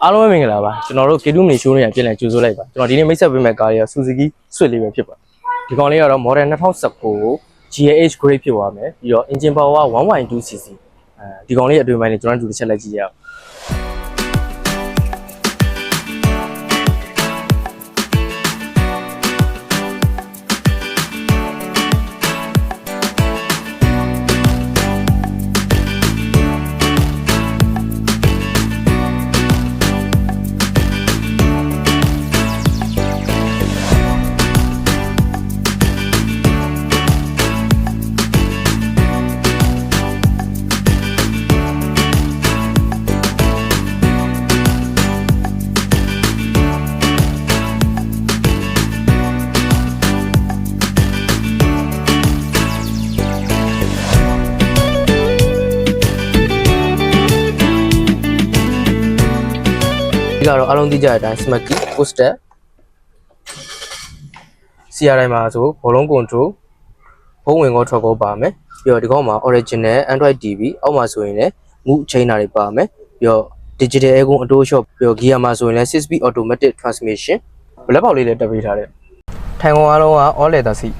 အားလုံးပဲမင်္ဂလာပါကျွန်တော်တို့ K2 mini show နဲ့ပြန်လည်ကြိုဆိုလိုက်ပါကျွန်တော်ဒီနေ့မိတ်ဆက်ပေးမဲ့ကားလေးက Suzuki Swift လေးပဲဖြစ်ပါဒီကောင်လေးကတော့ model 2019 GH grade ဖြစ်သွားမယ်ပြီးတော့ engine power 1.2cc အဲဒီကောင်လေးအတွင်ပိုင်းလေးကျွန်တော်တို့တစ်ချက်လိုက်ကြည့်ရအောင် ဒီကတော့အားလုံးသိကြတဲ့အတိုင်း Smacky Poster CRI မှာဆိုဘောလုံး control ဖုန်းဝင်ကောထွက်ကောပါမယ်ပြီးတော့ဒီကောင်မှာ original Android TV အောက်မှာဆိုရင်လည်းမူချိန်တာတွေပါမယ်ပြီးတော့ digital aircon auto shop ပြီးတော့ gear မှာဆိုရင်လည်း 6 speed automatic transmission ဘလက်ပေါက်လေးလည်းတက်ပေးထားတယ်ထိုင်ကုန်အားလုံးက all leather seat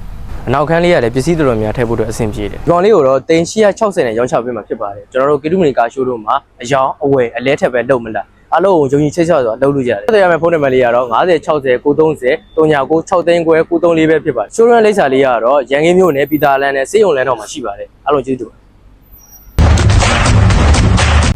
အနောက်ခန်းလေးကလည်းပစ္စည်းတော်တော်များထည့်ဖို့အတွက်အဆင်ပြေတယ်ဒီကောင်လေးကိုတော့တင်860နဲ့ရောင်းချပေးမှာဖြစ်ပါတယ်ကျွန်တော်တို့ကီတူမီကာရှိုးတို့မှာအယောင်အဝယ်အလဲထက်ပဲလုပ်မလား အလုံးကိုယုံကြည်ချိတ်ချဆိုတာလုပ်လို့ရတယ်ဆက်သွယ်ရမယ့်ဖုန်းနံပါတ်လေးကတော့90 60 930 39 6သိန်းခွဲ934ပဲဖြစ်ပါတယ်ရှိုးရန်လိပ်စာလေးကတော့ရန်ကင်းမြို့နယ်ပြည်သာလန်နဲ့စေယုံလန်တော်မှာရှိပါတယ်အားလုံးကျေးဇူးတင်ပါတယ်